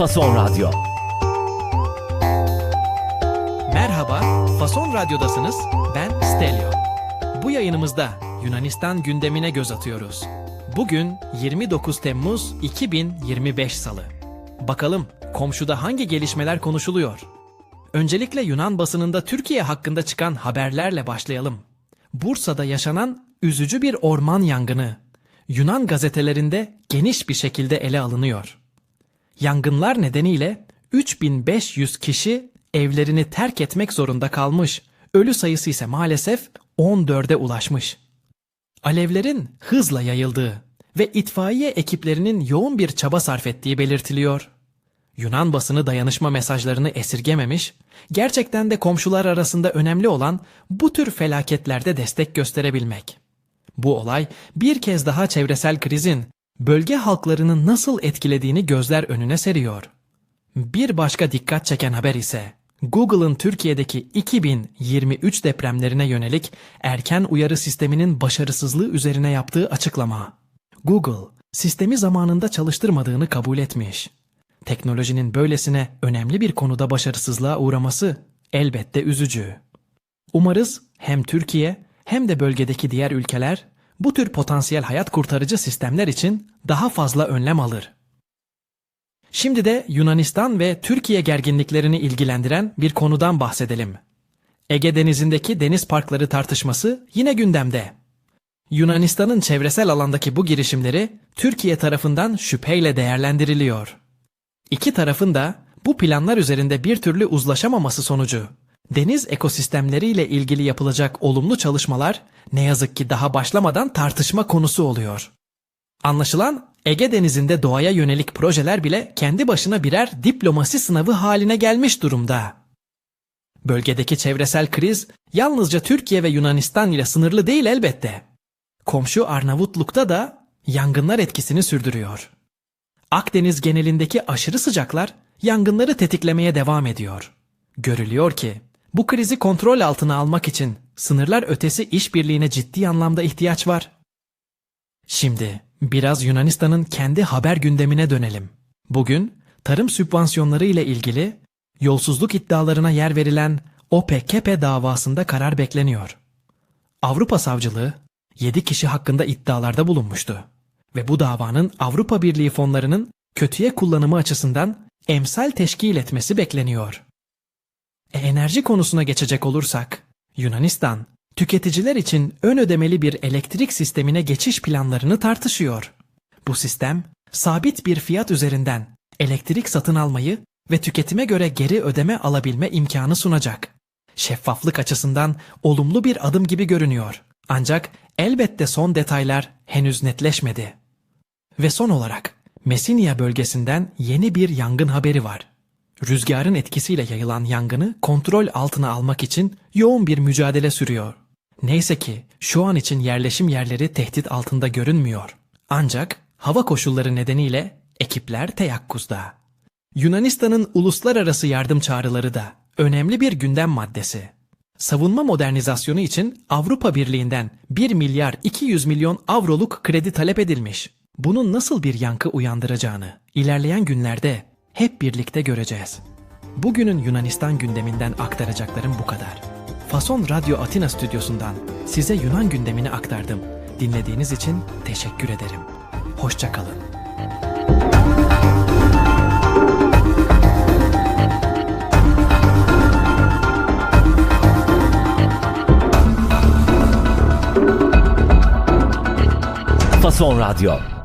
Fason Radyo. Merhaba, Fason Radyo'dasınız. Ben Stelio. Bu yayınımızda Yunanistan gündemine göz atıyoruz. Bugün 29 Temmuz 2025 Salı. Bakalım komşuda hangi gelişmeler konuşuluyor? Öncelikle Yunan basınında Türkiye hakkında çıkan haberlerle başlayalım. Bursa'da yaşanan üzücü bir orman yangını Yunan gazetelerinde geniş bir şekilde ele alınıyor. Yangınlar nedeniyle 3500 kişi evlerini terk etmek zorunda kalmış. Ölü sayısı ise maalesef 14'e ulaşmış. Alevlerin hızla yayıldığı ve itfaiye ekiplerinin yoğun bir çaba sarf ettiği belirtiliyor. Yunan basını dayanışma mesajlarını esirgememiş, gerçekten de komşular arasında önemli olan bu tür felaketlerde destek gösterebilmek. Bu olay bir kez daha çevresel krizin bölge halklarını nasıl etkilediğini gözler önüne seriyor. Bir başka dikkat çeken haber ise Google'ın Türkiye'deki 2023 depremlerine yönelik erken uyarı sisteminin başarısızlığı üzerine yaptığı açıklama. Google, sistemi zamanında çalıştırmadığını kabul etmiş. Teknolojinin böylesine önemli bir konuda başarısızlığa uğraması elbette üzücü. Umarız hem Türkiye hem de bölgedeki diğer ülkeler bu tür potansiyel hayat kurtarıcı sistemler için daha fazla önlem alır. Şimdi de Yunanistan ve Türkiye gerginliklerini ilgilendiren bir konudan bahsedelim. Ege Denizi'ndeki deniz parkları tartışması yine gündemde. Yunanistan'ın çevresel alandaki bu girişimleri Türkiye tarafından şüpheyle değerlendiriliyor. İki tarafın da bu planlar üzerinde bir türlü uzlaşamaması sonucu deniz ekosistemleriyle ilgili yapılacak olumlu çalışmalar ne yazık ki daha başlamadan tartışma konusu oluyor. Anlaşılan Ege Denizi'nde doğaya yönelik projeler bile kendi başına birer diplomasi sınavı haline gelmiş durumda. Bölgedeki çevresel kriz yalnızca Türkiye ve Yunanistan ile sınırlı değil elbette. Komşu Arnavutluk'ta da yangınlar etkisini sürdürüyor. Akdeniz genelindeki aşırı sıcaklar yangınları tetiklemeye devam ediyor. Görülüyor ki bu krizi kontrol altına almak için sınırlar ötesi işbirliğine ciddi anlamda ihtiyaç var. Şimdi biraz Yunanistan'ın kendi haber gündemine dönelim. Bugün tarım sübvansiyonları ile ilgili yolsuzluk iddialarına yer verilen OPKP davasında karar bekleniyor. Avrupa Savcılığı 7 kişi hakkında iddialarda bulunmuştu ve bu davanın Avrupa Birliği fonlarının kötüye kullanımı açısından emsal teşkil etmesi bekleniyor. E, enerji konusuna geçecek olursak, Yunanistan, tüketiciler için ön ödemeli bir elektrik sistemine geçiş planlarını tartışıyor. Bu sistem, sabit bir fiyat üzerinden elektrik satın almayı ve tüketime göre geri ödeme alabilme imkanı sunacak. Şeffaflık açısından olumlu bir adım gibi görünüyor. Ancak elbette son detaylar henüz netleşmedi. Ve son olarak Mesinia bölgesinden yeni bir yangın haberi var. Rüzgarın etkisiyle yayılan yangını kontrol altına almak için yoğun bir mücadele sürüyor. Neyse ki şu an için yerleşim yerleri tehdit altında görünmüyor. Ancak hava koşulları nedeniyle ekipler teyakkuzda. Yunanistan'ın uluslararası yardım çağrıları da önemli bir gündem maddesi. Savunma modernizasyonu için Avrupa Birliği'nden 1 milyar 200 milyon avroluk kredi talep edilmiş. Bunun nasıl bir yankı uyandıracağını ilerleyen günlerde hep birlikte göreceğiz. Bugünün Yunanistan gündeminden aktaracaklarım bu kadar. Fason Radyo Atina stüdyosundan size Yunan gündemini aktardım. Dinlediğiniz için teşekkür ederim. Hoşçakalın. Fason Radyo.